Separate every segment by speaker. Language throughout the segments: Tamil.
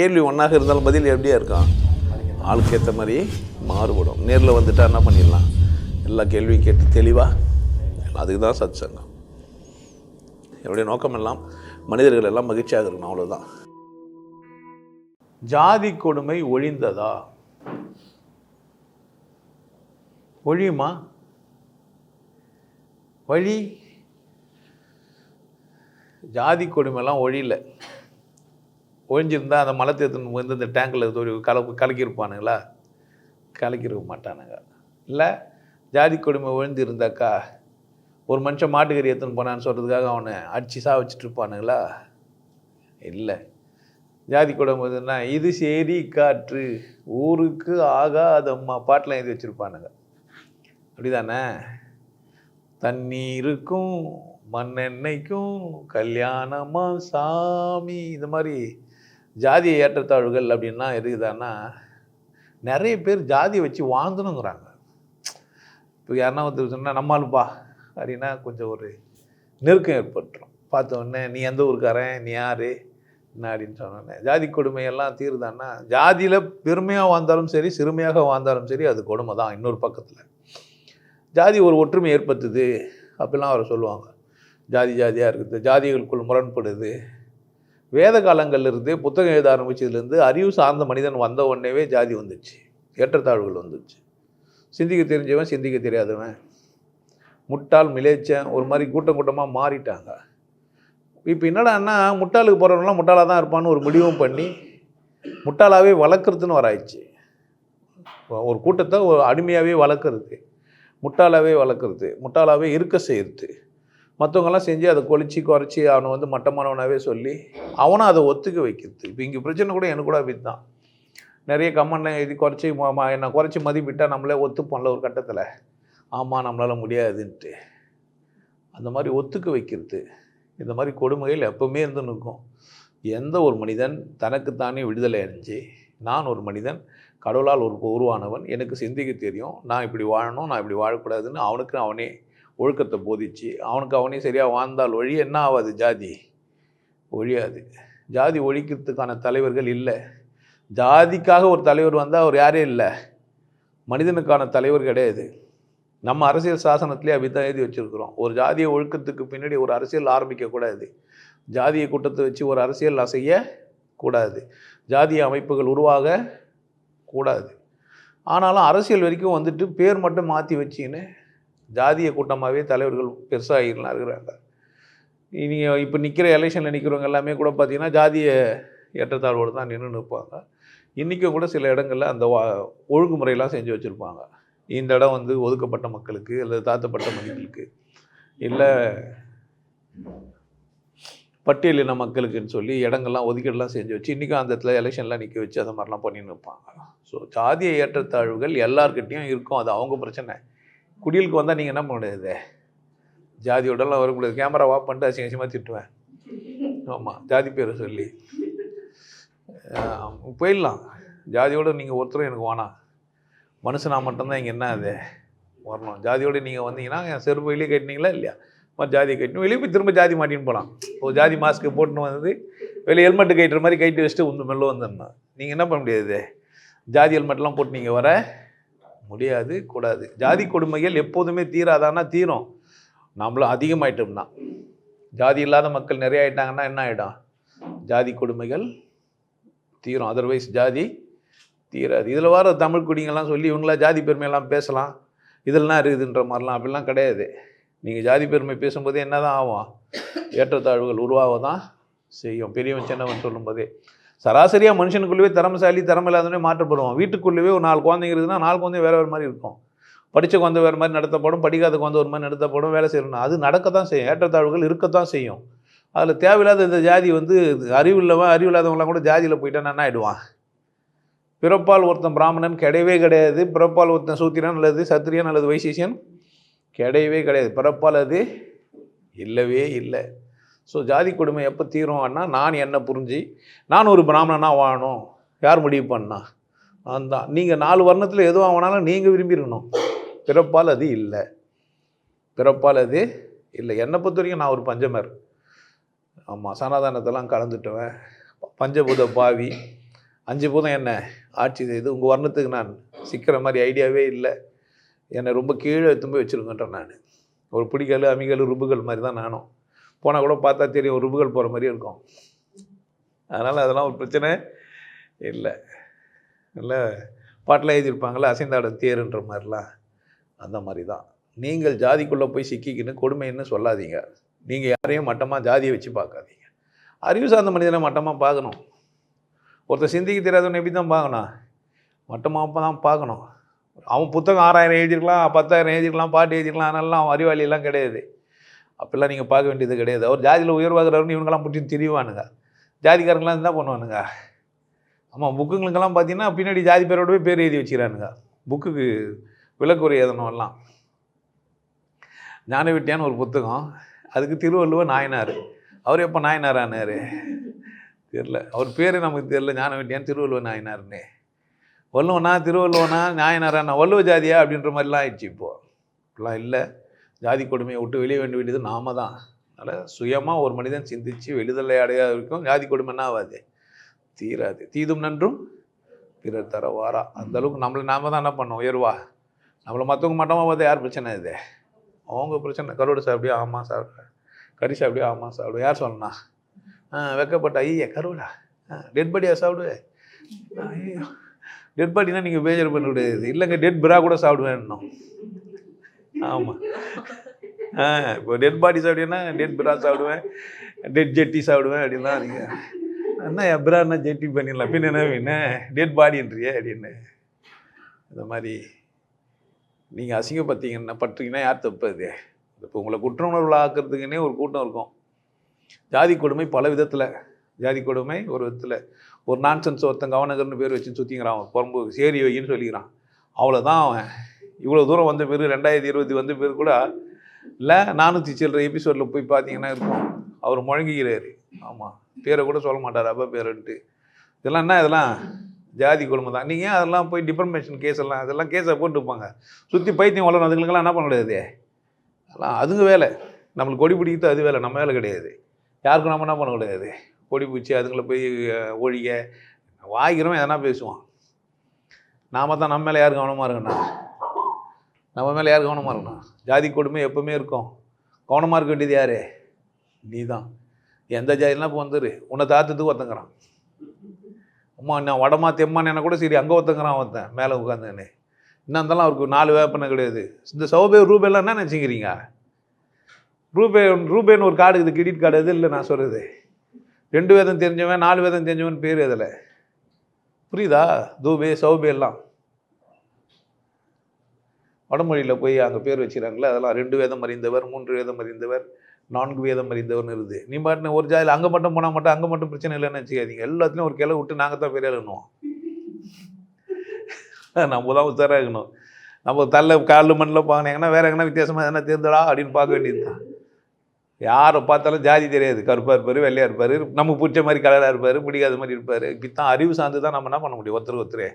Speaker 1: கேள்வி ஒன்றாக இருந்தாலும் பதில் எப்படியா இருக்கும்? ஆளுக்கு ஏற்ற மாதிரி மாறுபடும். நேரில் வந்துட்டா என்ன பண்ணிடலாம்? எல்லா கேள்வியும் கேட்டு தெளிவாக அதுக்கு தான் சத் சங்கம் என்னுடைய நோக்கம் எல்லாம் மனிதர்கள் எல்லாம் மகிழ்ச்சியாக இருக்கணும் அவ்வளோதான் ஜாதி கொடுமை ஒழிந்ததா? ஒழியுமா? வழி ஜாதி கொடுமைலாம் ஒழியல. ஒழிஞ்சிருந்தா அந்த மலை எடுத்துன்னு வந்து இந்த டேங்கில் ஒரு கல கலக்கியிருப்பானுங்களா? கலக்கிருக்க மாட்டானுங்க. இல்லை ஜாதி கொடுமை ஒழிஞ்சிருந்தாக்கா ஒரு மனுஷன் மாட்டுக்கறி எடுத்துன்னு போனான்னு சொல்கிறதுக்காக அவனை அடிச்சு சா வச்சுட்டு இருப்பானுங்களா? இல்லை. ஜாதி கொடுமைன்னா இது சரி காற்று ஊருக்கு ஆகாதம்மா பாட்டெலாம் எழுதி வச்சுருப்பானுங்க. அப்படிதானே? தண்ணீருக்கும் மண்ணெண்ணெய்க்கும் கல்யாணமா சாமி இந்த மாதிரி ஜாதிய ஏற்றத்தாழ்வுகள் அப்படின்னா இருக்குதான்னா நிறைய பேர் ஜாதியை வச்சு வாழ்ந்துணுங்கிறாங்க. இப்போ யாருன்னா ஒருத்தர் சொன்னால் நம்மளுப்பா அப்படின்னா கொஞ்சம் ஒரு நெருக்கம் ஏற்பட்டுரும். பார்த்த உடனே நீ எந்த ஊருக்காரன்? நீ யார்? என்ன அப்படின்னு சொன்னோன்னே ஜாதி கொடுமையெல்லாம் தீருதான்னா ஜாதியில் பெருமையாக வாழ்ந்தாலும் சரி சிறுமையாக வாழ்ந்தாலும் சரி அது கொடுமை தான் இன்னொரு பக்கத்தில். ஜாதி ஒரு ஒற்றுமை ஏற்படுத்துது. அப்படிலாம் அவர் சொல்லுவாங்க. ஜாதி ஜாதியாக இருக்குது ஜாதிகளுக்குள் முரண்படுது வேத காலங்கள்லேருந்து புத்தகம் எழுத ஆரம்பிச்சதுலேருந்து அறிவு சார்ந்த மனிதன் வந்த உடனேவே ஜாதி வந்துச்சு. ஏற்றத்தாழ்வுகள் வந்துச்சு. சிந்திக்க தெரிஞ்சவன் சிந்திக்க தெரியாதவன். முட்டாள் மிலேச்சன் ஒரு மாதிரி கூட்டம் கூட்டமாக மாறிட்டாங்க. இப்போ என்னடான்னா முட்டாளுக்கு போகிறவங்களாம் முட்டாளாக தான் இருப்பான்னு ஒரு முடிவும் பண்ணி முட்டாளாகவே வளர்க்குறதுன்னு வராயிடுச்சு. ஒரு கூட்டத்தை ஒரு அடிமையாகவே வளர்க்குறது முட்டாளாகவே வளர்க்குறது முட்டாளாகவே இருக்க செய்கிறது மற்றவங்கெல்லாம் செஞ்சு அதை கொளிச்சு குறைச்சி அவனை வந்து மட்டமானவனாகவே சொல்லி அவனும் அதை ஒத்துக்க வைக்கிறது. இப்போ இங்கே பிரச்சனை கூட எனக்கு கூட அப்படி தான் நிறைய கமெண்ட்லாம் எழுதி குறைச்சி ம- ம- என்னை குறைச்சி மதிப்பிட்டால் நம்மளே ஒத்துப்போம்ல ஒரு கட்டத்தில். ஆமாம் நம்மளால் முடியாதுன்ட்டு. அந்த மாதிரி ஒத்துக்க வைக்கிறது. இந்த மாதிரி கொடுமைகள் எப்பவுமே இருந்து நிற்கும். எந்த ஒரு மனிதன் தனக்குத்தானே விடுதலை அடைஞ்சு நான் ஒரு மனிதன் கடவுளால் ஒரு உருவானவன் எனக்கு சிந்திக்க தெரியும். நான் இப்படி வாழணும் நான் இப்படி வாழக்கூடாதுன்னு அவனுக்கு அவனே ஒழுக்கத்தை போதிச்சு. அவனுக்கு அவனே சரியாக வாழ்ந்தால் ஒழி என்ன ஆகாது ஜாதி. ஒழியாது. ஜாதி ஒழிக்கிறதுக்கான தலைவர்கள் இல்லை. ஜாதிக்காக ஒரு தலைவர் வந்தால் அவர் யாரே இல்லை. மனிதனுக்கான தலைவர் கிடையாது. நம்ம அரசியல் சாசனத்திலே அப்படிதான் எழுதி வச்சுருக்கிறோம். ஒரு ஜாதிய ஒழுக்கத்துக்கு பின்னாடி ஒரு அரசியல் ஆரம்பிக்கக்கூடாது. ஜாதிய கூட்டத்தை வச்சு ஒரு அரசியல் அசைய கூடாது. ஜாதிய அமைப்புகள் உருவாக கூடாது. ஆனாலும் அரசியல் வரைக்கும் வந்துட்டு பேர் மட்டும் மாற்றி வச்சின்னு ஜாதிய கூட்டமாகவே தலைவர்கள் பெருசாகிலாம் இருக்கிறாங்க. நீங்கள் இப்போ நிற்கிற எலெக்ஷனில் நிற்கிறவங்க எல்லாமே கூட பார்த்தீங்கன்னா ஜாதிய ஏற்றத்தாழ்வோடு தான் நின்று நிற்பாங்க. இன்றைக்கும் கூட சில இடங்களில் அந்த வா ஒழுங்குமுறையெல்லாம் செஞ்சு வச்சுருப்பாங்க. இந்த இடம் வந்து ஒதுக்கப்பட்ட மக்களுக்கு அல்லது தாத்தப்பட்ட மக்களுக்கு இல்லை பட்டியலின மக்களுக்குன்னு சொல்லி இடங்கள்லாம் ஒதுக்கீடுலாம் செஞ்சு வச்சு இன்றைக்கும் அந்த இடத்துல எலெக்ஷன்லாம் நிற்க வச்சு அந்த மாதிரிலாம் பண்ணின்னு இருப்பாங்க ஸோ ஜாதிய ஏற்றத்தாழ்வுகள் எல்லார்கிட்டேயும் இருக்கும். அது அவங்க பிரச்சனை. குடியலுக்கு வந்தால் நீங்கள் என்ன பண்ண முடியாது? ஜாதியோடலாம் வரக்கூடாது கேமரா ஆஃப் பண்ணிட்டு அசிங்க அசிங்கமாக திட்டுவேன். ஆமாம் ஜாதி பேரை சொல்லி. போயிடலாம். ஜாதியோடு நீங்கள் ஒருத்தரும் எனக்கு வேணாம். மனுஷனா மட்டும்தான் இங்கே என்ன அது? வரணும். ஜாதியோடு நீங்கள் வந்தீங்கன்னா என் செருப்பு வெளியே கட்டினீங்களா இல்லையா? மாதிரி ஜாதி கட்டணும் வெளியே போய் திரும்ப ஜாதி மாட்டின்னு போகலாம் ஒரு ஜாதி மாஸ்க்கு போட்டுன்னு வந்து வெளியே ஹெல்மெட்டு கட்டுற மாதிரி கைட்டு வச்சுட்டு உந்து மெல்ல வந்துடணும். நீங்கள் என்ன பண்ண முடியாது? ஜாதி ஹெல்மெட்லாம் போட்டு நீங்கள் வர முடியாது கூடாது. ஜாதி கொடுமைகள் எப்போதுமே தீராதானா தீரும். நம்மளும் அதிகமாயிட்டோம்னா. ஜாதி இல்லாத மக்கள் நிறைய ஆயிட்டாங்கன்னா என்ன ஆகிடும் ஜாதி கொடுமைகள் தீரும். அதர்வைஸ் ஜாதி தீராது. இதில் வர தமிழ் குடிங்கெல்லாம் சொல்லி இவங்களா ஜாதி பெருமையெல்லாம் பேசலாம். இதெல்லாம் இருக்குதுன்ற மாதிரிலாம் அப்படிலாம் கிடையாது. நீங்கள் ஜாதி பெருமை பேசும்போது என்ன தான் ஆகும்? ஏற்றத்தாழ்வுகள் உருவாக தான் செய்யும். பெரியவன் சின்னவன் சொல்லும்போதே. சராசரியாக மனுஷனுக்குள்ளேயே திறமசாலி திறமை இல்லாதவனே மாற்றப்படுவான். வீட்டுக்குள்ளேயே ஒரு நாலு குழந்தைங்க இருக்குதுன்னா நாலு குழந்தை வேறு வேறு மாதிரி இருக்கும். படித்த குழந்தை வேறு மாதிரி நடத்தப்படும் படிக்காத குழந்தை ஒரு மாதிரி நடத்தப்படும் வேலை செய்யணும் அது நடக்கத்தான் செய்யும். ஏற்றத்தாழ்வுகள் இருக்கத்தான் செய்யும். அதில் தேவையில்லாத இந்த ஜாதி வந்து அறிவு இல்லவன் அறிவு இல்லாதவங்களாம் கூட ஜாதியில் போயிட்டான்னா என்ன ஆகிடுவான் பிறப்பால் ஒருத்தன் பிராமணன் கிடையவே கிடையாது. பிறப்பால் ஒருத்தன் சூத்திரன் அல்லது சத்திரியன் அல்லது வைசேஷியன் கிடையவே கிடையாது. பிறப்பால் அது இல்லவே இல்லை. ஸோ ஜாதி கொடுமை எப்போ தீரும்னா நான் என்ன புரிஞ்சு நான் ஒரு பிராமணனாக வாழணும். யார் முடிவு பண்ணா? அந்த நீங்கள் நாலு வர்ணத்தில் எதுவும் ஆகினாலும் நீங்கள் விரும்பியிருக்கணும் பிறப்பால் அது இல்லை. பிறப்பால் அது இல்லை. என்னை பொறுத்த வரைக்கும் நான் ஒரு பஞ்சமர். ஆமாம் சனாதானத்தெல்லாம் கலந்துட்டுவேன். பஞ்சபூத பாவி. அஞ்சு பூதம் என்ன? ஆட்சி செய்து உங்கள் வர்ணத்துக்கு நான் சிக்கிற மாதிரி ஐடியாவே இல்லை. என்னை ரொம்ப கீழே எடுத்து போய் வச்சுருங்கன்றேன் நான். ஒரு பிடிக்கல் அமிகல் ருபுகள் மாதிரி தான் நானும். போனால் கூட பார்த்தா தெரியும் உருபுகள் போகிற மாதிரி இருக்கும். அதனால் அதெல்லாம் ஒரு பிரச்சனை இல்லை. இல்லை பாட்டில் எழுதியிருப்பாங்களே அசைந்தாடும் தேருன்ற மாதிரிலாம். அந்த மாதிரி தான் நீங்கள் ஜாதிக்குள்ளே போய் சிக்கிக்கின்னு கொடுமைன்னு சொல்லாதீங்க. நீங்கள் யாரையும் மட்டமாக ஜாதியை வச்சு பார்க்காதீங்க. அறிவு சார்ந்த மனிதனை மட்டமாக பார்க்கணும். ஒருத்தர் சிந்திக்க தெரியாதவன் எப்படி தான் பார்க்கணும்? மட்டமாக தான் பார்க்கணும். அவன் புத்தகம் ஆறாயிரம் எழுதிருக்கலாம் பத்தாயிரம் எழுதிருக்கலாம் பாட்டு எழுதிருக்கலாம் அதனால அவன் அறிவாளியெல்லாம் கிடையாது. அப்போல்லாம் நீங்கள் பார்க்க வேண்டியது கிடையாது. அவர் ஜாதியில் உயர்வாகிறவர்னு இவங்கெல்லாம் பிடிச்சி திரிவானுங்க ஜாதிக்காரங்களாம் இருந்தால் பண்ணுவானுங்க ஆமாம் புக்குங்களுக்கெல்லாம் பார்த்தீங்கன்னா பின்னாடி ஜாதி பேரோடவே பேர் எழுதி வச்சுக்கிறானுங்க. புக்குக்கு விளக்குறை எழுதணும் எல்லாம். ஞானவிட்டியான்னு ஒரு புத்தகம். அதுக்கு திருவள்ளுவர் நாயனார். அவர் எப்போ நாயனார் ஆனார் தெரில அவர் பேர் நமக்கு தெரில ஞானவிட்டியான் திருவள்ளுவர் நாயனார்னே வள்ளுவனா திருவள்ளுவனா நாயனாரானா வள்ளுவ ஜாதியா அப்படின்ற மாதிரிலாம் ஆயிடுச்சு இப்போது இப்படிலாம் இல்லை. ஜாதி கொடுமையை விட்டு வெளியே வேண்ட வேண்டியது நாம தான். அதனால் சுயமாக ஒரு மனிதன் சிந்திச்சு வெளிதலை அடையாத இருக்கும் ஜாதி கொடுமை என்ன ஆகாது? தீராது. தீதும் நன்றும் பிறர் தர வாரா அந்தளவுக்கு நம்மளை நாம தான் என்ன பண்ணோம் உயர்வா? நம்மளை மற்றவங்க மட்டமாக பார்த்தா யார் பிரச்சனை இது? அவங்க பிரச்சனை. கருவாடு சாப்பிடியா ஆமாம் சாப்பிட்றேன் கறி சாப்பிடியா ஆமாம் சாப்பிடுவேன் யார் சொல்லணா ஆ வெக்கப்பட்ட ஐயா கருவடா? டெட் பாடியா சாப்பிடுவேன் ஐயோ. டெட் பாடினா நீங்கள் பேஜர் பண்ண கூடாது இல்லைங்க டெட் பிரா கூட சாப்பிடுவேன் ஆமாம் ஆ இப்போ டெட் பாடி சாப்பிட்டீங்கன்னா டெட் பிரா சாப்பிடுவேன் டெட் ஜெட்டி சாப்பிடுவேன் அப்படின்னா நீங்கள் என்ன எப்ரான்னா ஜெட்டி பண்ணிடலாம். பின்ன என்ன என்ன டெட் பாடின்றியே அப்படின்னு. இந்த மாதிரி நீங்கள் அசிங்கப்பட்டீங்கன்னா பட்டுறீங்கன்னா யார் தப்பு அது? இப்போ உங்களை குற்ற உணர்வுல ஆக்கிறதுக்குன்னே ஒரு கூட்டம் இருக்கும். ஜாதி கொடுமை பல விதத்தில். ஜாதி கொடுமை ஒரு விதத்தில். ஒரு நான்சன்ஸ் ஒருத்தன் கவனகர்னு பேர் வச்சு சுற்றிக்கிறான் அவன் புறம்பு சேரி வைன்னு சொல்லிக்கிறான். அவ்வளோதான் அவன். இவ்வளோ தூரம் வந்த பிறகு ரெண்டாயிரத்தி இருபத்தி வந்த பிறகு கூட இல்லை நானூற்றி சில்லற எபிசோடில் போய் பார்த்தீங்கன்னா இருக்கும். அவர் முழங்கிக்கிறாரு ஆமாம் பேரை கூட சொல்ல மாட்டார் அப்பா பேருன்ட்டு. இதெல்லாம் என்ன இதெல்லாம் ஜாதி குடும்பம் தான். நீங்கள் அதெல்லாம் போய் டிஃபர்மேஷன் கேஸ் எல்லாம் அதெல்லாம் கேஸை போட்டுப்பாங்க சுற்றி பைத்தியம் வளரும் அதுங்களுக்கெல்லாம் என்ன பண்ண முடியாது? அதெல்லாம் அதுங்க வேலை. நம்மளுக்கு கொடி பிடிக்கிறது அது வேலை நம்ம வேலை கிடையாது. யாருக்கும் நம்ம என்ன பண்ண கிடையாது கொடி பிடிச்சி அதுங்களை போய் ஒழிக வாய்க்கிறோம் எதனா பேசுவோம் நாம தான் நம்ம மேலே யார் கவனமாக இருக்கணும்? நம்ம மேலே யார் கவனமாக இருக்கணும்? ஜாதி கொடுமை எப்பவுமே இருக்கும். கவனமாக இருக்க வேண்டியது யார்? நீ தான் எந்த ஜாதிலாம் இப்போ வந்துரு. உன்னை தாத்துக்கு ஒருத்தங்கிறான். அம்மா நான் வடமா தெம்மான்னு கூட சரி அங்கே ஒருத்தங்கிறான் ஒருத்தன் மேலே உட்காந்துன்னு இன்னும் இருந்தாலும் அவருக்கு நாலு வேப்பனை கிடையாது. இந்த சௌபே ரூபேலாம் என்ன நினச்சிக்கிறீங்க? ரூபே ரூபேன்னு ஒரு கார்டு இது கிரெடிட் கார்டு எது இல்லை நான் சொல்கிறது ரெண்டு வேதம் தெரிஞ்சவன் நாலு வேதம் தெரிஞ்சவன் பேர் அதில் புரியுதா? தூபே சௌபே எல்லாம். வடமொழியில் போய் அங்கே பேர் வச்சுக்கிறாங்களே அதெல்லாம் ரெண்டு வேதம் அறிந்தவர் மூன்று வேதம் அறிந்தவர் நான்கு வேதம் அறிந்தவர்னு இருக்குது. நீ பாட்டு ஒரு ஜாதியில் அங்கே மட்டும் போனால் மட்டும் அங்கே மட்டும் பிரச்சனை இல்லைன்னு வச்சுக்காதீங்க எல்லாத்துலேயும் ஒரு கிளை விட்டு நாங்கள் தான் பெரிய ஆளுன்னுவோம் நம்ம தான் உத்தராக இருக்கணும். நம்ம தள்ள காலில் மண்ணில் பார்க்கணும் வேற எங்கன்னா வித்தியாசமாக எதனா தேர்ந்தடா அப்படின்னு பார்க்க வேண்டியது தான். யாரை பார்த்தாலும் ஜாதி தெரியாது. கருப்பாக இருப்பார் வெள்ளையாக இருப்பார் நமக்கு பிடிச்ச மாதிரி கலராக இருப்பார் பிடிக்காத மாதிரி இருப்பார். இப்படி தான் அறிவு சார்ந்து தான் நம்ம என்ன பண்ண முடியும்? ஒருத்தர் ஒருத்தர்.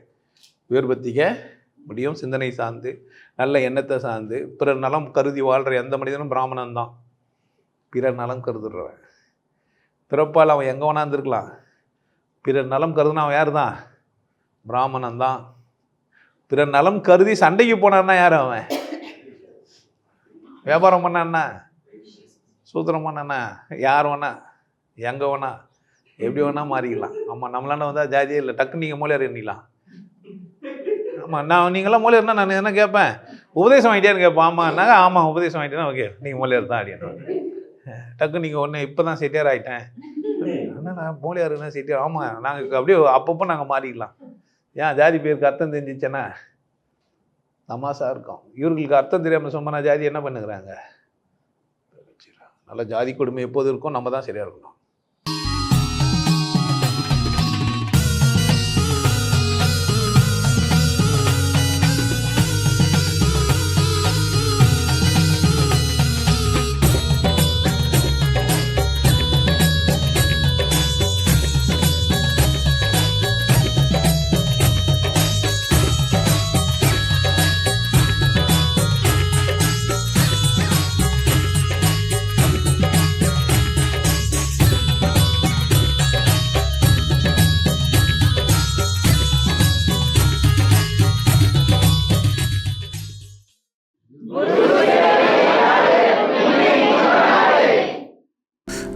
Speaker 1: வேறுபடுத்திக்க முடியும். சிந்தனை சார்ந்து நல்ல எண்ணத்தை சார்ந்து பிறர் நலம் கருதி வாழ்கிற எந்த மனிதனும் பிராமணன் தான். பிறர் நலம் கருதுறவன். பிறப்பால் அவன் எங்கே வேணா இருந்திருக்கலாம். பிறர் நலம் கருதுனா அவன் யார் தான்? பிராமணன் தான். பிறர் நலம் கருதி சண்டைக்கு போனான்னா யார் அவன்? வியாபாரம் பண்ணான்னா சூத்திரம் பண்ணானா யார் வேணா எங்கே வேணா எப்படி வேணால் மாறிக்கலாம். ஆமாம் நம்மளான வந்தால் ஜாதியே இல்லை. டக்கு நீங்கள் மூலையார் எண்ணிக்கலாம் நான் நீங்களாம் மூலையார்னா நான் என்ன கேட்பேன்? உபதேசம் ஆகிட்டேன்னு கேட்பேன். ஆமாம் ஆமாம் உபதேசம் ஆகிட்டேன்னா ஓகே நீங்கள் மூலையார் தான் அப்படின்னு டக்கு நீங்கள் ஒன்று இப்போ தான் செட்டியார் ஆகிட்டேன் என்னண்ணா மூலையாருன்னா செட்டியார்? ஆமாம் நாங்கள் அப்படியே அப்பப்போ நாங்கள் மாறிக்கலாம் ஏன் ஜாதி பேருக்கு அர்த்தம் தெரிஞ்சிச்சேன்னா தமாசா இருக்கும். இவர்களுக்கு அர்த்தம் தெரியாமல் சொன்னால் ஜாதி என்ன பண்ணுகிறாங்க? நல்ல ஜாதி கொடுமை எப்போது இருக்கும்? நம்ம தான் சரியாக இருக்கணும்.